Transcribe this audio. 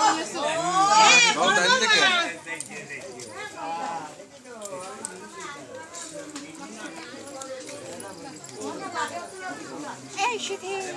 oynasın. Eee bana bak. Eşit.